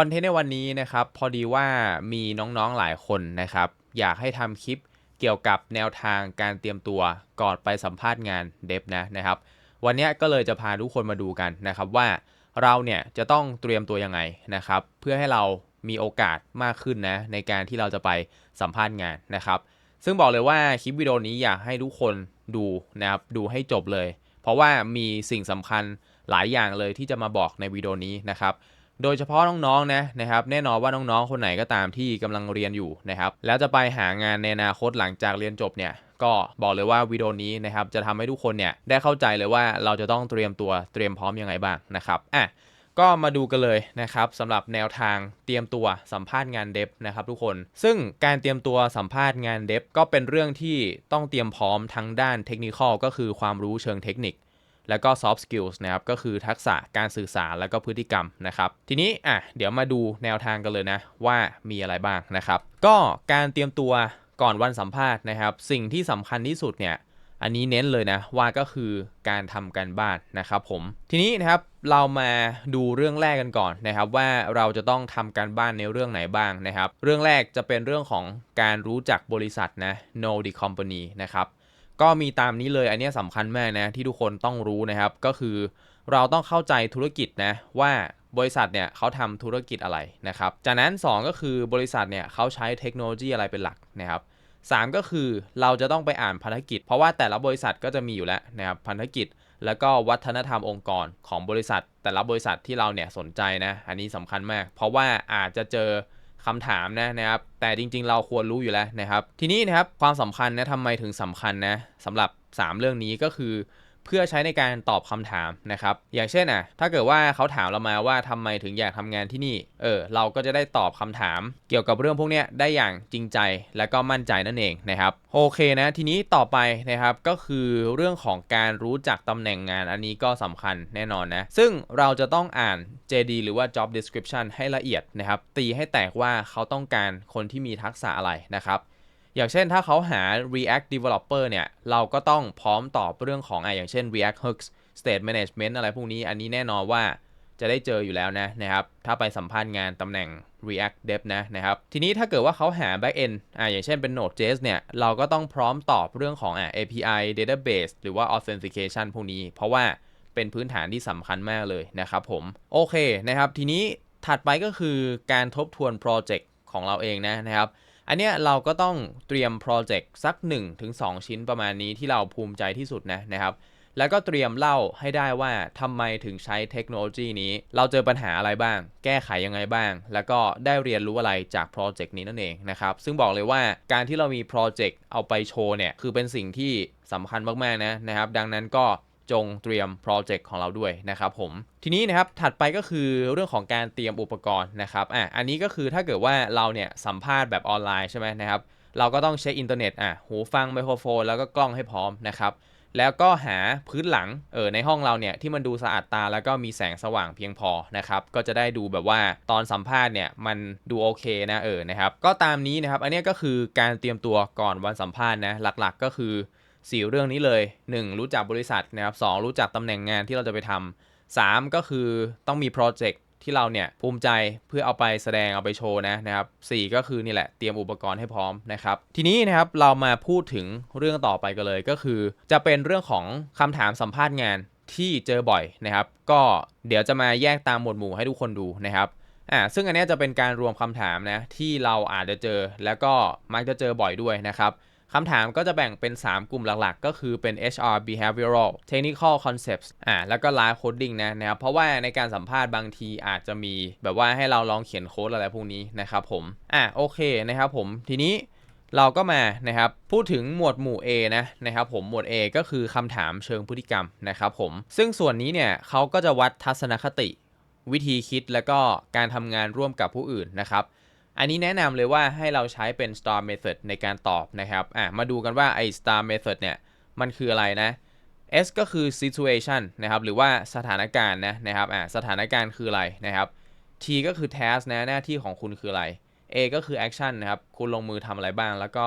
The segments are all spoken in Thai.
คอนเทนต์ในวันนี้นะครับพอดีว่ามีน้องๆหลายคนนะครับ อยากให้ทำคลิปเกี่ยวกับแนวทางการเตรียมตัวก่อนไปสัมภาษณ์งานเดฟนะนะครับ วันนี้ก็เลยจะพาทุกคนมาดูกันนะครับว่าเราเนี่ยจะต้องเตรียมตัวยังไงนะครับ เพื่อให้เรามีโอกาสมากขึ้นนะในการที่เราจะไปสัมภาษณ์งานนะครับ ซึ่งบอกเลยว่าคลิปวิดีโอนี้อยากให้ทุกคนดูนะครับดูให้จบเลย เพราะว่ามีสิ่งสำคัญหลายอย่างเลยที่จะมาบอกในวิดีโอนี้นะครับ โดยเฉพาะน้องๆนะนะครับแน่นอนว่าน้องๆ คนไหนก็ตามที่กำลังเรียนอยู่นะครับแล้วจะไปหางานในอนาคตหลังจากเรียนจบเนี่ยก็บอกเลยว่าวิดีโอนี้นะครับจะทำให้ทุกคนเนี่ยได้เข้าใจเลยว่าเราจะต้องเตรียมตัวเตรียมพร้อมยังไงบ้างนะครับอะก็มาดูกันเลยนะครับสำหรับแนวทางเตรียมตัวสัมภาษณ์งานเดฟนะครับทุกคน ซึ่งการเตรียมตัวสัมภาษณ์งานเดฟก็เป็นเรื่องที่ต้องเตรียมพร้อมทั้งด้านเทคนิคก็คือความรู้เชิงเทคนิค แล้วก็ soft skills นะครับก็คือทักษะการสื่อสารแล้วก็พฤติกรรมนะครับ ทีนี้อะเดี๋ยวมาดูแนวทางกันเลยนะว่ามีอะไรบ้างนะครับ ก็การเตรียมตัวก่อนวันสัมภาษณ์นะครับ สิ่งที่สำคัญที่สุดเนี่ยอันนี้เน้นเลยนะว่าก็คือการทำการบ้านนะครับผม ทีนี้นะครับเรามาดูเรื่องแรกกันก่อนนะครับ ว่าเราจะต้องทำการบ้านในเรื่องไหนบ้างนะครับ เรื่องแรกจะเป็นเรื่องของการรู้จักบริษัทนะ know the company นะครับ ก็มีตามนี้เลยอันนี้สำคัญมากนะที่ทุกคนต้องรู้นะครับ ก็คือเราต้องเข้าใจธุรกิจนะว่าบริษัทเนี่ยเขาทำธุรกิจอะไรนะครับ จากนั้น 2 ก็คือบริษัทเนี่ยเขาใช้เทคโนโลยีอะไรเป็นหลักนะครับ3ก็คือเราจะต้องไปอ่านพันธกิจ เพราะว่าแต่ละบริษัทก็จะมีอยู่แล้วนะครับพันธกิจ แล้วก็วัฒนธรรมองค์กรของบริษัท แต่ละบริษัทที่เราเนี่ยสนใจนะอันนี้สำคัญมาก เพราะว่าอาจจะเจอ คำถามนะนะครับ แต่จริง ๆ เราควรรู้อยู่แล้วนะครับ ทีนี้นะครับความสำคัญนะทำไมถึงสำคัญนะสำหรับ 3 เรื่องนี้ก็คือ เพื่อใช้ในการตอบคำถามนะครับ อย่างเช่นอะถ้าเกิดว่าเขาถามเรามาว่าทำไมถึงอยากทำงานที่นี่ เออ เราก็จะได้ตอบคำถาม เกี่ยวกับเรื่องพวกนี้ได้อย่างจริงใจและก็มั่นใจนั่นเองนะครับ โอเคนะ ทีนี้ต่อไปนะครับก็คือเรื่องของการรู้จักตำแหน่งงานอันนี้ก็สำคัญแน่นอนนะ ซึ่งเราจะต้องอ่าน JD หรือว่า Job Description ให้ละเอียดนะครับ ตีให้แตกว่าเขาต้องการคนที่มีทักษะอะไรนะครับ อย่างเช่นถ้าเขาหา React Developer เนี่ยเราก็ต้องพร้อมตอบเรื่องของอะอย่างเช่น React Hooks State Management อะไรพวกนี้อันนี้แน่นอนว่าจะได้เจออยู่แล้วนะนะครับ ถ้าไปสัมภาษณ์งานตำแหน่ง React Dev นะนะครับ ทีนี้ถ้าเกิดว่าเขาหา Backend อะอย่างเช่นเป็น Node.js เนี่ย เราก็ต้องพร้อมตอบเรื่องของอะ API Database หรือว่า Authentication พวกนี้ เพราะว่าเป็นพื้นฐานที่สำคัญมากเลยนะครับผม โอเคนะครับ ทีนี้ถัดไปก็คือการทบทวนโปรเจกต์ของเราเองนะนะครับ อันเนี้ยเราก็ต้องเตรียมโปรเจกต์สัก 1-2 ชิ้นประมาณนี้ที่เราภูมิใจที่สุดนะนะครับ แล้วก็เตรียมเล่าให้ได้ว่าทำไมถึงใช้เทคโนโลยีนี้ เราเจอปัญหาอะไรบ้าง แก้ไขยังไงบ้าง แล้วก็ได้เรียนรู้อะไรจากโปรเจกต์นี้นั่นเองนะครับ ซึ่งบอกเลยว่าการที่เรามีโปรเจกต์เอาไปโชว์เนี่ย คือเป็นสิ่งที่สำคัญมากๆนะนะครับ ดังนั้นก็ จงเตรียมโปรเจกต์ของเราด้วยนะครับผม ทีนี้นะครับถัดไปก็คือเรื่องของการเตรียมอุปกรณ์นะครับอะอันนี้ก็คือถ้าเกิดว่าเราเนี่ยสัมภาษณ์แบบออนไลน์ใช่ไหมนะครับเราก็ต้องเช็คอินเทอร์เน็ตอะหูฟังไมโครโฟน แล้วก็กล้องให้พร้อมนะครับแล้วก็หาพื้นหลังเออในห้องเราเนี่ยที่มันดูสะอาดตาแล้วก็มีแสงสว่างเพียงพอนะครับก็จะได้ดูแบบว่าตอนสัมภาษณ์เนี่ยมันดูโอเคนะเออนะครับก็ตามนี้นะครับอันนี้ก็คือการเตรียมตัวก่อนวันสัมภาษณ์นะหลักๆก็คือ 4 เรื่องนี้เลย 1. รู้จักบริษัทนะครับ 2. รู้จักตำแหน่งงานที่เราจะไปทำ 3. ก็คือต้องมีโปรเจกต์ที่เราเนี่ยภูมิใจเพื่อเอาไปแสดงเอาไปโชว์นะนะครับ4ก็คือนี่แหละเตรียมอุปกรณ์ให้พร้อมนะครับทีนี้นะครับเรามาพูดถึงเรื่องต่อไปกันเลยก็คือ จะเป็นเรื่องของคำถามสัมภาษณ์งานที่เจอบ่อยนะครับ ก็เดี๋ยวจะมาแยกตามหมวดหมู่ให้ทุกคนดูนะครับอ่าซึ่งอันนี้จะเป็นการรวมคำถามนะที่เราอาจจะเจอแล้วก็มักจะเจอบ่อยด้วยนะครับ คำถามก็จะแบ่งเป็น 3 กลุ่มหลักๆ ก็คือเป็น HR behavioral technical concepts อ่าแล้วก็ live coding นะนะครับเพราะว่าในการสัมภาษณ์บางทีอาจจะมีแบบว่าให้เราลองเขียนโค้ดอะไรพวกนี้นะครับผมอ่าโอเคนะครับผมทีนี้เราก็มานะครับพูดถึงหมวดหมู่ A นะนะครับผมหมวด A ก็คือคำถามเชิงพฤติกรรมนะครับผมซึ่งส่วนนี้เนี่ยเขาก็จะวัดทัศนคติ วิธีคิดแล้วก็การทำงานร่วมกับผู้อื่นนะครับ อันนี้แนะนำเลยว่าให้เราใช้เป็น star method ในการตอบนะครับอะมาดูกันว่าไอ้ star method เนี่ยมันคืออะไรนะ S ก็คือ situation นะครับหรือว่าสถานการณ์นะนะครับอะสถานการณ์คืออะไรนะครับ T ก็คือ task นะหน้าที่ของคุณคืออะไร A ก็คือ action นะครับคุณลงมือทำอะไรบ้างแล้วก็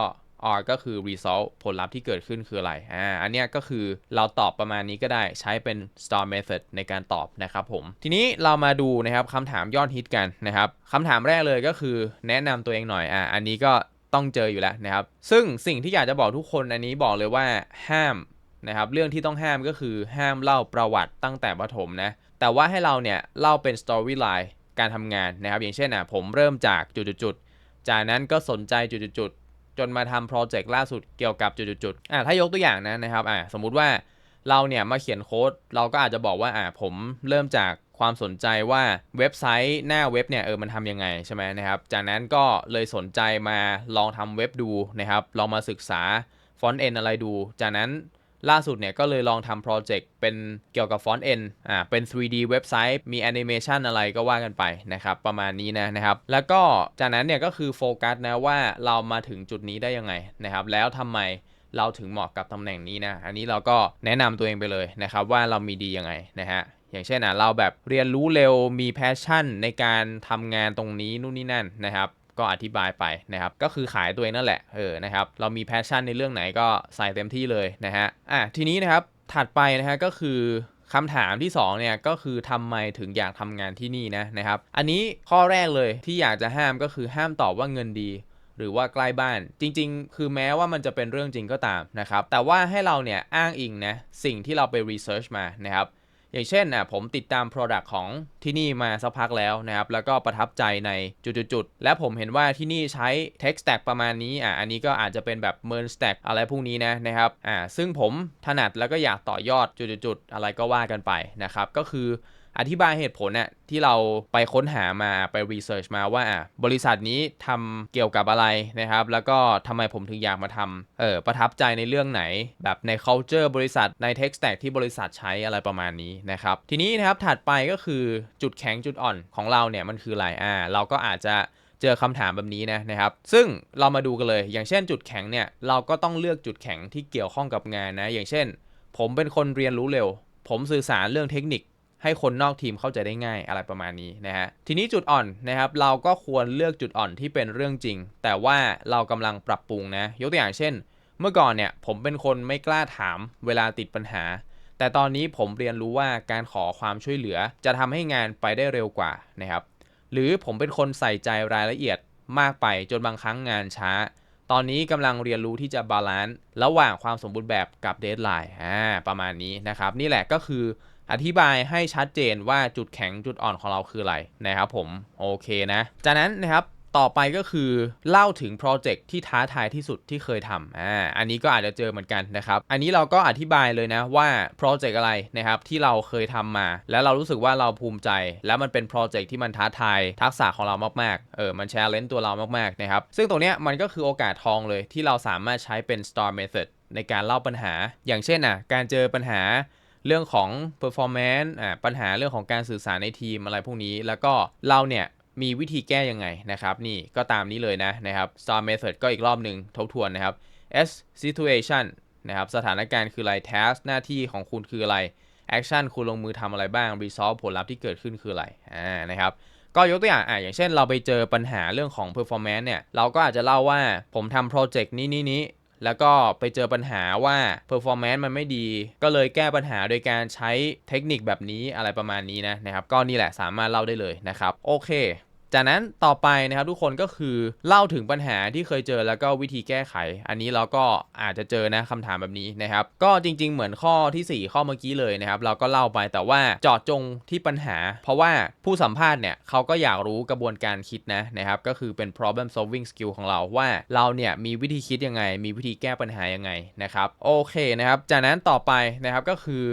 R ก็คือ result ผลลัพธ์ที่เกิดขึ้นคืออะไร อ่า อันเนี้ยก็คือเราตอบประมาณนี้ก็ได้ใช้เป็น star method ในการตอบนะครับผม ทีนี้เรามาดูนะครับคำถามยอดฮิตกันนะครับคำถามแรกเลยก็คือแนะนำตัวเองหน่อย อ่า อันนี้ก็ต้องเจออยู่แล้วนะครับ ซึ่งสิ่งที่อยากจะบอกทุกคนอันนี้บอกเลยว่าห้ามนะครับ เรื่องที่ต้องห้ามก็คือห้ามเล่าประวัติตั้งแต่ประถมนะ แต่ว่าให้เราเนี่ยเล่าเป็น story line การทำงานนะครับ อย่างเช่นอะผมเริ่มจากจุดๆจากนั้นก็สนใจจุดๆ จนมาทำโปรเจกต์ล่าสุดเกี่ยวกับจุดๆอะถ้ายกตัวอย่างนะนะครับอะสมมุติว่าเราเนี่ยมาเขียนโค้ดเราก็อาจจะบอกว่าอะผมเริ่มจากความสนใจว่าเว็บไซต์หน้าเว็บเนี่ยเออมันทำยังไงใช่ไหมนะครับจากนั้นก็เลยสนใจมาลองทำเว็บดูนะครับลองมาศึกษาฟอนต์เอ็นอะไรดู จากนั้น ล่าสุดเนี่ยก็เลยลองทำโปรเจกต์เป็นเกี่ยวกับฟอนต์เอ็นอ่าเป็น 3D เว็บไซต์มีแอนิเมชันอะไรก็ว่ากันไปนะครับ ประมาณนี้นะนะครับ แล้วก็จากนั้นเนี่ยก็คือโฟกัสนะว่าเรามาถึงจุดนี้ได้ยังไงนะครับ แล้วทำไมเราถึงเหมาะกับตำแหน่งนี้นะ อันนี้เราก็แนะนำตัวเองไปเลยนะครับ ว่าเรามีดียังไงนะฮะอย่างเช่นอะเราแบบเรียนรู้เร็วมีแพชชั่นในการทำงานตรงนี้นู่นนี่นั่นนะครับ ก็อธิบายไปนะครับ ก็คือขายตัวเองนั่นแหละเออนะครับเรามีแพชชั่นในเรื่องไหนก็ใส่เต็มที่เลยนะฮะอะทีนี้นะครับถัดไปนะฮะก็คือคำถามที่2เนี่ยก็คือทำไมถึงอยากทำงานที่นี่นะนะครับ อันนี้ข้อแรกเลยที่อยากจะห้ามก็คือห้ามตอบว่าเงินดี หรือว่าใกล้บ้านจริง ๆ คือแม้ว่ามันจะเป็นเรื่องจริงก็ตามนะครับแต่ว่าให้เราเนี่ยอ้างอิงนะสิ่งที่เราไปรีเสิร์ชมานะครับ อย่างเช่นอะผมติดตาม Product ของที่นี่มาสักพักแล้วนะครับ แล้วก็ประทับใจในจุดๆ และผมเห็นว่าที่นี่ใช้ Tech Stack ประมาณนี้อะอันนี้ก็อาจจะเป็นแบบ Merge Stack อะไรพวกนี้นะนะครับอ่าซึ่งผมถนัดแล้วก็อยากต่อยอดจุดๆ อะไรก็ว่ากันไปนะครับ ก็คือ อธิบายเหตุผลน่ะที่เราไปค้นหามาไปรีเสิร์ชมาว่าบริษัทนี้ทำเกี่ยวกับอะไรนะครับ แล้วก็ทำไมผมถึงอยากมาทำเออประทับใจในเรื่องไหน แบบใน culture บริษัทใน tech stack ที่บริษัทใช้อะไรประมาณนี้นะครับ ทีนี้นะครับถัดไปก็คือจุดแข็งจุดอ่อนของเราเนี่ยมันคืออะไรอ่าเราก็อาจจะเจอคำถามแบบนี้นะนะครับ ซึ่งเรามาดูกันเลย อย่างเช่นจุดแข็งเนี่ย เราก็ต้องเลือกจุดแข็งที่เกี่ยวข้องกับงานนะ อย่างเช่น ผมเป็นคนเรียนรู้เร็ว ผมสื่อสารเรื่องเทคนิค ให้คนนอกทีมเข้าใจได้ง่ายอะไรประมาณนี้นะฮะทีนี้จุดอ่อนนะครับเราก็ควรเลือกจุดอ่อนที่เป็นเรื่องจริง แต่ว่าเรากำลังปรับปรุงนะยกตัวอย่างเช่น เมื่อก่อนเนี่ยผมเป็นคนไม่กล้าถามเวลาติดปัญหา แต่ตอนนี้ผมเรียนรู้ว่าการขอความช่วยเหลือจะทำให้งานไปได้เร็วกว่านะครับหรือผมเป็นคนใส่ใจรายละเอียดมากไปจนบางครั้งงานช้า ตอนนี้กำลังเรียนรู้ที่จะบาลานซ์ระหว่างความสมบูรณ์แบบกับเดทไลน์อ่าประมาณนี้นะครับ นี่แหละก็คือ อธิบายให้ชัดเจนว่าจุดแข็งจุดอ่อนของเราคืออะไรนะครับผมโอเคนะจากนั้นนะครับต่อไปก็คือเล่าถึงโปรเจกต์ที่ท้าทายที่สุดที่เคยทำอ่าอันนี้ก็อาจจะเจอเหมือนกันนะครับ อันนี้เราก็อธิบายเลยนะว่าโปรเจกต์อะไรนะครับที่เราเคยทำมา แล้วเรารู้สึกว่าเราภูมิใจ แล้วมันเป็นโปรเจกต์ที่มันท้าทายทักษะของเรามากๆเออมันแชร์เลนตัวเรามากๆนะครับซึ่งตรงเนี้ยมันก็คือโอกาสทองเลยที่เราสามารถใช้เป็น star method ในการเล่าปัญหา อย่างเช่นอะการเจอปัญหา เรื่องของ performance อ่าปัญหาเรื่องของการสื่อสารในทีมอะไรพวกนี้ แล้วก็เราเนี่ยมีวิธีแก้ยังไงนะครับ นี่ก็ตามนี้เลยนะนะครับ star method ก็อีกรอบหนึ่งทบทวนนะครับ S situation นะครับสถานการณ์คืออะไร task หน้าที่ของคุณคืออะไร action คุณลงมือทำอะไรบ้าง resolve ผลลัพธ์ที่เกิดขึ้นคืออะไรอ่านะครับก็ยกตัวอย่างอะอย่างเช่นเราไปเจอปัญหาเรื่องของ performance เนี่ย เราก็อาจจะเล่าว่าผมทำโปรเจกต์นี้นี้นี้ แล้วก็ไปเจอปัญหาว่า performance มันไม่ดี ก็เลยแก้ปัญหาโดยการใช้เทคนิคแบบนี้อะไรประมาณนี้นะนะครับ ก็นี่แหละสามารถเล่าได้เลยนะครับ โอเค จากนั้นต่อไปนะครับทุกคนก็คือเล่าถึงปัญหาที่เคยเจอแล้วก็วิธีแก้ไข อันนี้เราก็อาจจะเจอนะคำถามแบบนี้นะครับ ก็จริง ๆ เหมือนข้อทีสี่ 4 ข้อเมื่อกี้เลยนะครับ เราก็เล่าไปแต่ว่าเจาะจงที่ปัญหา เพราะว่าผู้สัมภาษณ์เนี่ยเขาก็อยากรู้กระบวนการคิดนะนะครับ ก็คือเป็น problem solving skill ของเราว่าเราเนี่ยมีวิธีคิดยังไง มีวิธีแก้ปัญหายังไงนะครับโอเคนะครับ จากนั้นต่อไปนะครับก็คือ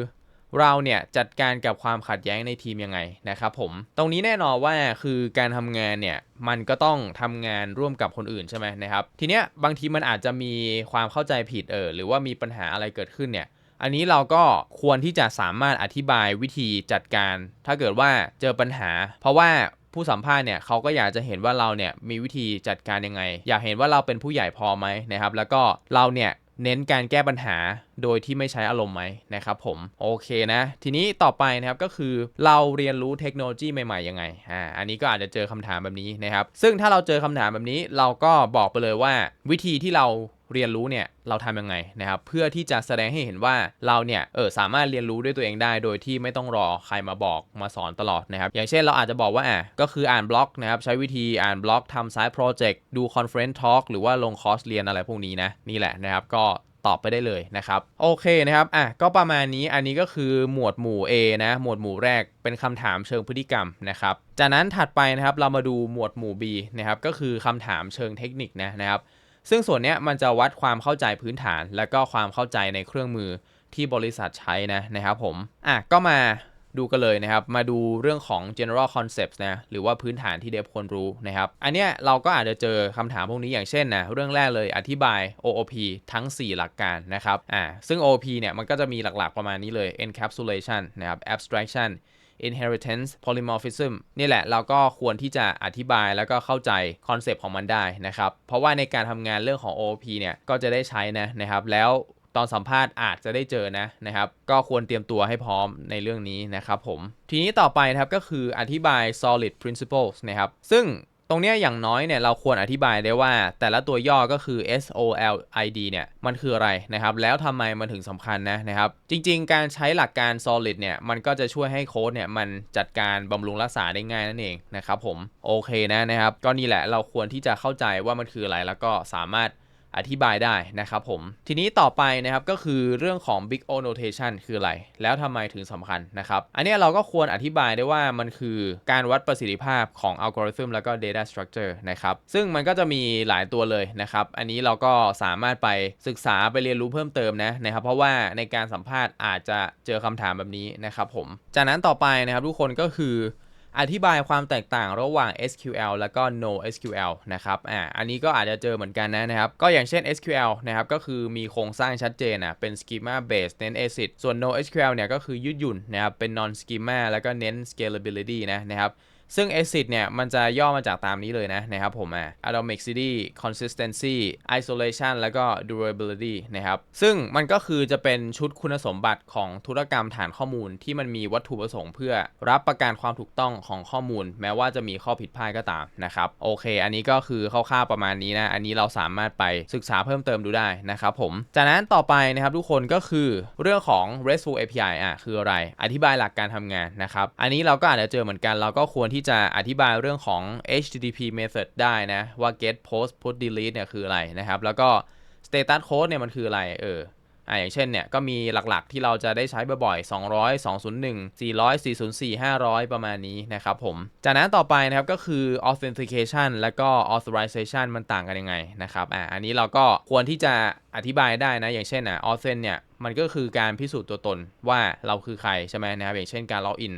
เราเนี่ยจัดการกับความขัดแย้งในทีมยังไงนะครับผม ตรงนี้แน่นอนว่าคือการทำงานเนี่ยมันก็ต้องทำงานร่วมกับคนอื่นใช่ไหมนะครับ ทีเนี้ยบางทีมันอาจจะมีความเข้าใจผิดเออหรือว่ามีปัญหาอะไรเกิดขึ้นเนี่ยอันนี้เราก็ควรที่จะสามารถอธิบายวิธีจัดการ ถ้าเกิดว่าเจอปัญหา เพราะว่าผู้สัมภาษณ์เนี่ยเขาก็อยากจะเห็นว่าเราเนี่ยมีวิธีจัดการยังไง อยากเห็นว่าเราเป็นผู้ใหญ่พอไหมนะครับ แล้วก็เราเนี่ย เน้นการแก้ปัญหาโดยที่ไม่ใช้อารมณ์ไหมนะครับผมโอเคนะ ทีนี้ต่อไปนะครับก็คือเราเรียนรู้เทคโนโลยีใหม่ๆยังไงอ่าอันนี้ก็อาจจะเจอคำถามแบบนี้นะครับ ซึ่งถ้าเราเจอคำถามแบบนี้เราก็บอกไปเลยว่าวิธีที่เรา เรียนรู้เนี่ยเราทำยังไงนะครับเพื่อที่จะแสดงให้เห็นว่าเราเนี่ยเออสามารถเรียนรู้ด้วยตัวเองได้ โดยที่ไม่ต้องรอใครมาบอกมาสอนตลอดนะครับอย่างเช่นเราอาจจะบอกว่าอะก็คืออ่านบล็อกนะครับใช้วิธีอ่านบล็อกทำ side project ดู conference talk หรือว่าลงคอร์สเรียนอะไรพวกนี้นะนี่แหละนะครับก็ตอบไปได้เลยนะครับ โอเคนะครับอะก็ประมาณนี้อันนี้ก็คือหมวดหมู่ A นะหมวดหมู่แรกเป็นคำถามเชิงพฤติกรรมนะครับจากนั้นถัดไปนะครับเรามาดูหมวดหมู่ B นะครับก็คือคำถามเชิงเทคนิคนะนะครับ ซึ่งส่วนนี้มันจะวัดความเข้าใจพื้นฐาน และก็ความเข้าใจในเครื่องมือที่บริษัทใช้นะนะครับผมอะก็มาดูกันเลยนะครับ มาดูเรื่องของ general concepts นะ หรือว่าพื้นฐานที่เดฟควรรู้นะครับ อันเนี้ยเราก็อาจจะเจอคำถามพวกนี้อย่างเช่นนะ เรื่องแรกเลยอธิบาย OOP ทั้ง 4 หลักการนะครับ อ่า ซึ่ง OOP เนี่ย มันก็จะมีหลักๆประมาณนี้เลย encapsulation นะครับ abstraction inheritance polymorphism นี่แหละเราก็ควรที่จะอธิบายแล้วก็เข้าใจคอนเซปต์ของมันได้นะครับ เพราะว่าในการทำงานเรื่องของ OOP เนี่ยก็จะได้ใช้นะนะครับ แล้วตอนสัมภาษณ์อาจจะได้เจอนะนะครับ ก็ควรเตรียมตัวให้พร้อมในเรื่องนี้นะครับผม ทีนี้ต่อไปนะครับก็คืออธิบาย solid principles นะครับ ซึ่ง ตรงเนี้ยอย่างน้อยเนี่ยเราควรอธิบายได้ว่า แต่ละตัวย่อก็คือ SOLID เนี่ยมันคืออะไรนะครับ แล้วทำไมมันถึงสำคัญนะนะครับ จริง ๆ การใช้หลักการ solid เนี่ยมันก็จะช่วยให้โค้ดเนี่ยมันจัดการบำรุงรักษาได้ง่ายนั่นเองนะครับผมโอเคนะนะครับ ก็นี่แหละเราควรที่จะเข้าใจว่ามันคืออะไรแล้วก็สามารถ อธิบายได้นะครับผม ทีนี้ต่อไปนะครับก็คือเรื่องของ Big O Notation คืออะไร แล้วทำไมถึงสำคัญนะครับ อันนี้เราก็ควรอธิบายได้ว่ามันคือการวัดประสิทธิภาพของอัลกอริทึมแล้วก็ Data Structure นะครับ ซึ่งมันก็จะมีหลายตัวเลยนะครับ อันนี้เราก็สามารถไปศึกษาไปเรียนรู้เพิ่มเติมนะนะครับ เพราะว่าในการสัมภาษณ์อาจจะเจอคำถามแบบนี้นะครับผม จากนั้นต่อไปนะครับทุกคนก็คือ อธิบายความแตกต่างระหว่าง SQL แล้วก็ NoSQL นะครับอ่าอันนี้ก็อาจจะเจอเหมือนกันนะนะครับ ก็อย่างเช่น SQL นะครับก็คือมีโครงสร้างชัดเจนอะเป็น schema based เน้น ACID ส่วน NoSQL เนี่ยก็คือยืดหยุ่นนะครับเป็น non schema แล้วก็เน้น scalability นะนะครับ ซึ่ง ACID เนี่ย มันจะย่อมาจากตามนี้เลยนะนะครับผมอะ Atomicity Consistency Isolation แล้วก็ Durability นะครับ ซึ่งมันก็คือจะเป็นชุดคุณสมบัติของธุรกรรมฐานข้อมูลที่มันมีวัตถุประสงค์เพื่อรับประกันความถูกต้องของข้อมูล แม้ว่าจะมีข้อผิดพลาดก็ตามนะครับ โอเค อันนี้ก็คือคร่าวๆประมาณนี้นะ อันนี้เราสามารถไปศึกษาเพิ่มเติมดูได้นะครับผม จากนั้นต่อไปนะครับทุกคนก็คือเรื่องของ RESTful API อะคืออะไร อธิบายหลักการทำงานนะครับ อันนี้เราก็อาจจะเจอเหมือนกัน เราก็ควรที่ที่จะอธิบายเรื่องของ HTTP method ได้นะ ว่า get post put delete เนี่ยคืออะไรนะครับ แล้วก็ status code เนี่ยมันคืออะไรเอออ่าอย่างเช่นเนี่ยก็มีหลักๆที่เราจะได้ใช้บ่อยๆ 200 201 400 404 500 ประมาณนี้นะครับผม จากนั้นต่อไปนะครับก็คือ authentication แล้วก็ authorization มันต่างกันยังไงนะครับอ่าอันนี้เราก็ควรที่จะอธิบายได้นะ อย่างเช่นอะ authent เนี่ยมันก็คือการพิสูจน์ตัวตนว่าเราคือใครใช่ไหมนะครับอย่างเช่นการ login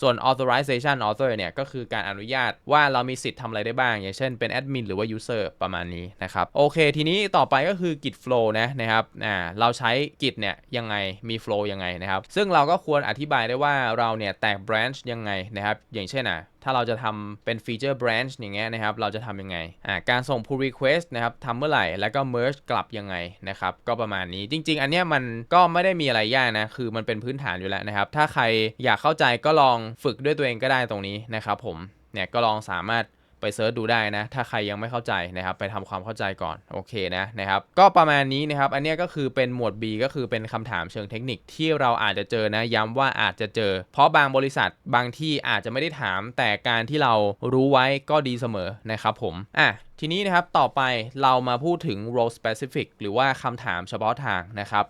ส่วน authorization author เนี่ยก็คือการอนุญาตว่าเรามีสิทธิ์ทำอะไรได้บ้าง อย่างเช่นเป็น admin หรือว่า user ประมาณนี้นะครับโอเค ทีนี้ต่อไปก็คือ git flow นะนะครับอ่าเราใช้ git เนี่ยยังไงมี flow ยังไงนะครับซึ่งเราก็ควรอธิบายได้ว่าเราเนี่ยแตก branch ยังไงนะครับอย่างเช่นอะ ถ้าเราจะทำเป็น feature branch อย่างเงี้ยนะครับ เราจะทำยังไงอ่าการส่ง pull request นะครับทำเมื่อไหร่ แล้วก็ merge กลับยังไงนะครับ ก็ประมาณนี้จริง ๆ อันเนี้ยมันก็ไม่ได้มีอะไรยากนะ คือมันเป็นพื้นฐานอยู่แล้วนะครับ ถ้าใครอยากเข้าใจก็ลองฝึกด้วยตัวเองก็ได้ตรงนี้นะครับผมเนี่ยก็ลองสามารถ ไปเซิร์ชดูได้นะ ถ้าใครยังไม่เข้าใจนะครับ ไปทำความเข้าใจก่อนโอเคนะนะครับ ก็ประมาณนี้นะครับ อันนี้ก็คือเป็นหมวด B ก็คือเป็นคำถามเชิงเทคนิคที่เราอาจจะเจอนะ ย้ำว่าอาจจะเจอ เพราะบางบริษัทบางที่อาจจะไม่ได้ถาม แต่การที่เรารู้ไว้ก็ดีเสมอนะครับผมอะทีนี้นะครับต่อไปเรามาพูดถึง role specific หรือว่าคำถามเฉพาะทางนะครับ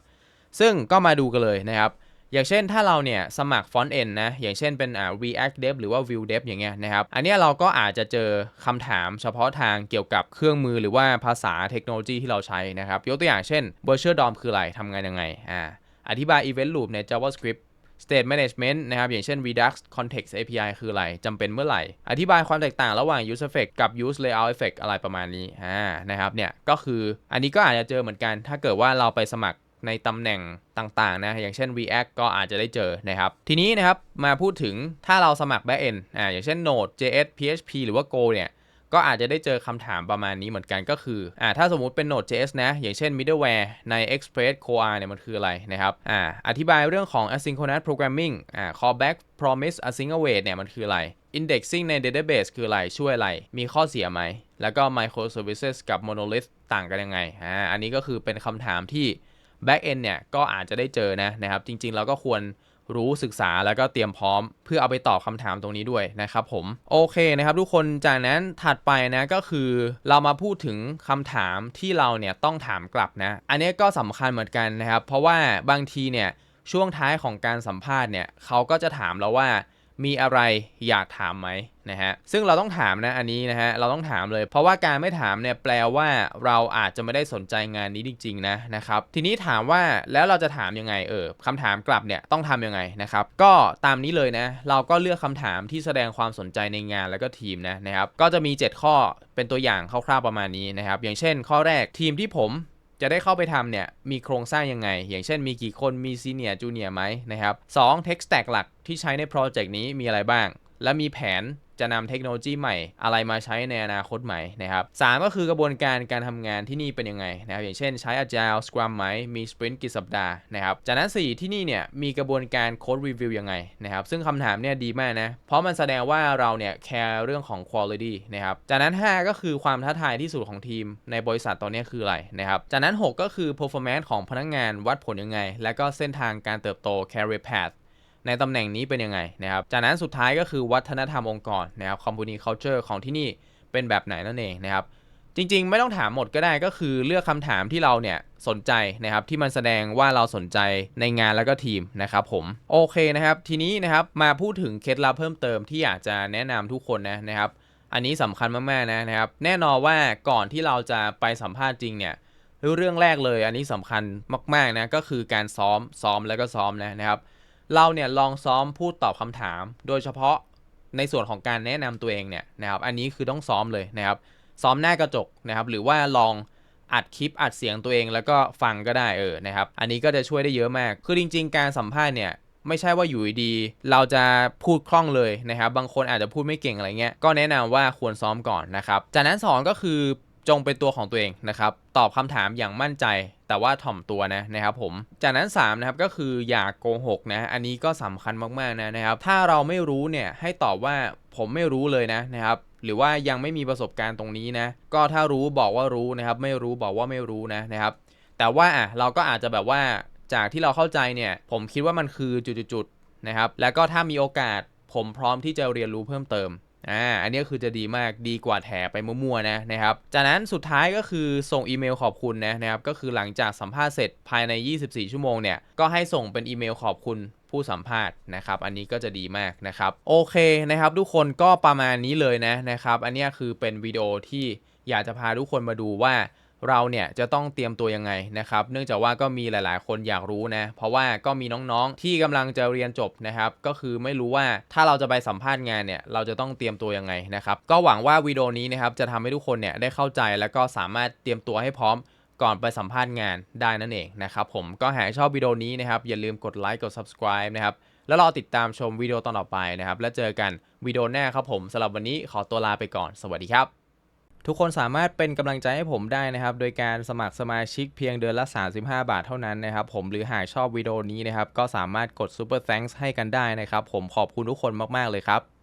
ซึ่งก็มาดูกันเลยนะครับ อย่างเช่นถ้าเราเนี่ยสมัคร Font End นะ อย่างเช่นเป็นอ่า React Dev หรือว่า Vue Dev อย่างเงี้ยนะครับ อันนี้เราก็อาจจะเจอคำถามเฉพาะทางเกี่ยวกับเครื่องมือหรือว่าภาษาเทคโนโลยีที่เราใช้นะครับ ยกตัวอย่างเช่น Virtual DOM คืออะไรทำงานยังไงอ่าอธิบาย Event Loop ใน JavaScript State Management นะครับ อย่างเช่น Redux Context API คืออะไรจำเป็นเมื่อไหร่ อธิบายความแตกต่างระหว่าง Use Effect กับ Use Layout Effect อะไรประมาณนี้อ่านะครับเนี่ยก็คืออันนี้ก็อาจจะเจอเหมือนกันถ้าเกิดว่าเราไปสมัคร ในตำแหน่งต่างๆนะอย่างเช่น React ก็อาจจะได้เจอนะครับ ทีนี้นะครับมาพูดถึงถ้าเราสมัคร Backend อ่าอย่างเช่น Node JS PHP หรือว่า Go เนี่ยก็อาจจะได้เจอคำถามประมาณนี้เหมือนกันก็คืออ่าถ้าสมมุติเป็น Node.js นะ อย่างเช่น middleware ใน Express Core เนี่ยมันคืออะไรนะครับอ่าอธิบายเรื่องของ asynchronous programming อ่า callback promise async await เนี่ยมันคืออะไร indexing ใน database คืออะไร ช่วยอะไร มีข้อเสียไหม แล้วก็ microservices กับ monolith ต่างกันยังไงอ่าอันนี้ก็คือเป็นคำถามที่ back end เนี่ยก็อาจจะได้เจอนะนะครับ จริงๆเราก็ควรรู้ศึกษาแล้วก็เตรียมพร้อม เพื่อเอาไปตอบคำถามตรงนี้ด้วยนะครับผม โอเคนะครับทุกคนจากนั้นถัดไปนะก็คือเรามาพูดถึงคำถามที่เราเนี่ยต้องถามกลับนะ อันนี้ก็สำคัญเหมือนกันนะครับ เพราะว่าบางทีเนี่ยช่วงท้ายของการสัมภาษณ์เนี่ยเขาก็จะถามเราว่า มีอะไรอยากถามไหมนะฮะซึ่งเราต้องถามนะอันนี้นะฮะเราต้องถามเลย เพราะว่าการไม่ถามเนี่ยแปลว่าเราอาจจะไม่ได้สนใจงานนี้จริงๆนะนะครับทีนี้ถามว่าแล้วเราจะถามยังไงเออคำถามกลับเนี่ยต้องทำยังไงนะครับก็ตามนี้เลยนะเราก็เลือกคำถามที่แสดงความสนใจในงานแล้วก็ทีมนะนะครับก็จะมี 7 ข้อเป็นตัวอย่างคร่าวๆประมาณนี้นะครับอย่างเช่น ข้อแรกทีมที่ผม จะได้เข้าไปทำเนี่ยมีโครงสร้างยังไง อย่างเช่นมีกี่คนมีซีเนียร์จูเนียร์ไหมนะครับสองเทคสแต็กหลักที่ใช้ในโปรเจกต์นี้มีอะไรบ้าง และมีแผน จะนำเทคโนโลยีใหม่อะไรมาใช้ในอนาคตไหม่นะครับสามก็คือกระบวนการการทำงานที่นี่เป็นยังไงนะครับอย่างเช่นใช้ Agile Scrum ไหมมี Sprint กี่สัปดาห์นะครับจากนั้น 4 ที่นี่เนี่ยมีกระบวนการ Code Review ยังไงนะครับซึ่งคำถามเนี่ยดีมากนะเพราะมันแสดงว่าเราเนี่ยแคร์เรื่องของ quality นะครับจากนั้น 5 ก็คือความท้าทายที่สุดของทีมในบริษัทตอนนี้คืออะไรนะครับจากนั้น 6 ก็คือ performance ของพนักงานวัดผลยังไง และก็เส้นทางการเติบโต career path ในตำแหน่งนี้เป็นยังไงนะครับ จากนั้นสุดท้ายก็คือวัฒนธรรมองค์กรนะครับ company culture ของที่นี่เป็นแบบไหนนั่นเองนะครับ จริงๆ ไม่ต้องถามหมดก็ได้ก็คือเลือกคำถามที่เราเนี่ยสนใจนะครับที่มันแสดงว่าเราสนใจในงานแล้วก็ทีมนะครับผมโอเคนะครับทีนี้นะครับมาพูดถึงเคล็ดลับเพิ่มเติมที่อยากจะแนะนำทุกคนนะนะครับ อันนี้สำคัญมากๆนะนะครับ แน่นอนว่าก่อนที่เราจะไปสัมภาษณ์จริงเนี่ยเรื่องแรกเลยอันนี้สำคัญมากๆนะก็คือการซ้อมซ้อมแล้วก็ซ้อมนะนะครับ เราเนี่ยลองซ้อมพูดตอบคำถาม โดยเฉพาะในส่วนของการแนะนำตัวเองเนี่ยนะครับ อันนี้คือต้องซ้อมเลยนะครับ ซ้อมหน้ากระจกนะครับ หรือว่าลองอัดคลิปอัดเสียงตัวเองแล้วก็ฟังก็ได้เออนะครับ อันนี้ก็จะช่วยได้เยอะมาก คือจริง ๆ การสัมภาษณ์เนี่ยไม่ใช่ว่าอยู่ดีๆเราจะพูดคล่องเลยนะครับ บางคนอาจจะพูดไม่เก่งอะไรเงี้ย ก็แนะนำว่าควรซ้อมก่อนนะครับ จากนั้นสองก็คือ จงเป็นตัวของตัวเองนะครับ ตอบคำถามอย่างมั่นใจแต่ว่าถ่อมตัวนะนะครับผม จากนั้น3นะครับก็คืออย่าโกหกนะ อันนี้ก็สำคัญมากๆนะนะครับ ถ้าเราไม่รู้เนี่ยให้ตอบว่าผมไม่รู้เลยนะนะครับหรือว่ายังไม่มีประสบการณ์ตรงนี้นะ ก็ถ้ารู้บอกว่ารู้นะครับ ไม่รู้บอกว่าไม่รู้นะนะครับ แต่ว่าอะเราก็อาจจะแบบว่าจากที่เราเข้าใจเนี่ย ผมคิดว่ามันคือจุดๆนะครับ แล้วก็ถ้ามีโอกาสผมพร้อมที่จะเรียนรู้เพิ่มเติม อ่าอันนี้คือจะดีมากดีกว่าแถไปมั่วๆนะนะครับ จากนั้นสุดท้ายก็คือส่งอีเมลขอบคุณนะนะครับ ก็คือหลังจากสัมภาษณ์เสร็จภายใน 24 ชั่วโมงเนี่ยก็ให้ส่งเป็นอีเมลขอบคุณผู้สัมภาษณ์นะครับ อันนี้ก็จะดีมากนะครับ โอเคนะครับ ทุกคนก็ประมาณนี้เลยนะนะครับ อันนี้คือเป็นวิดีโอที่อยากจะพาทุกคนมาดูว่า เราเนี่ยจะต้องเตรียมตัวยังไงนะครับ เนื่องจากว่าก็มีหลาย ๆ คนอยากรู้นะ เพราะว่าก็มีน้องๆ ที่กำลังจะเรียนจบนะครับ ก็คือไม่รู้ว่าถ้าเราจะไปสัมภาษณ์งานเนี่ย เราจะต้องเตรียมตัวยังไงนะครับ ก็หวังว่าวิดีโอนี้นะครับจะทำให้ทุกคนเนี่ยได้เข้าใจแล้วก็สามารถเตรียมตัวให้พร้อมก่อนไปสัมภาษณ์งานได้นั่นเองนะครับผมก็หากชอบวิดีโอนี้นะครับอย่าลืมกดไลค์กด subscribe นะครับแล้วรอติดตามชมวิดีโอตอนต่อไปนะครับ แล้วเจอกันวิดีโอหน้าครับผมสำหรับวันนี้ขอตัวลาไปก่อน สวัสดีครับ ทุกคนสามารถเป็นกำลังใจให้ผมได้นะครับ โดยการสมัครสมาชิกเพียงเดือนละ 35 บาทเท่านั้นนะครับ ผมหรือหากชอบวิดีโอนี้นะครับ ก็สามารถกด Super Thanks ให้กันได้นะครับ ผมขอบคุณทุกคนมาก ๆ เลยครับ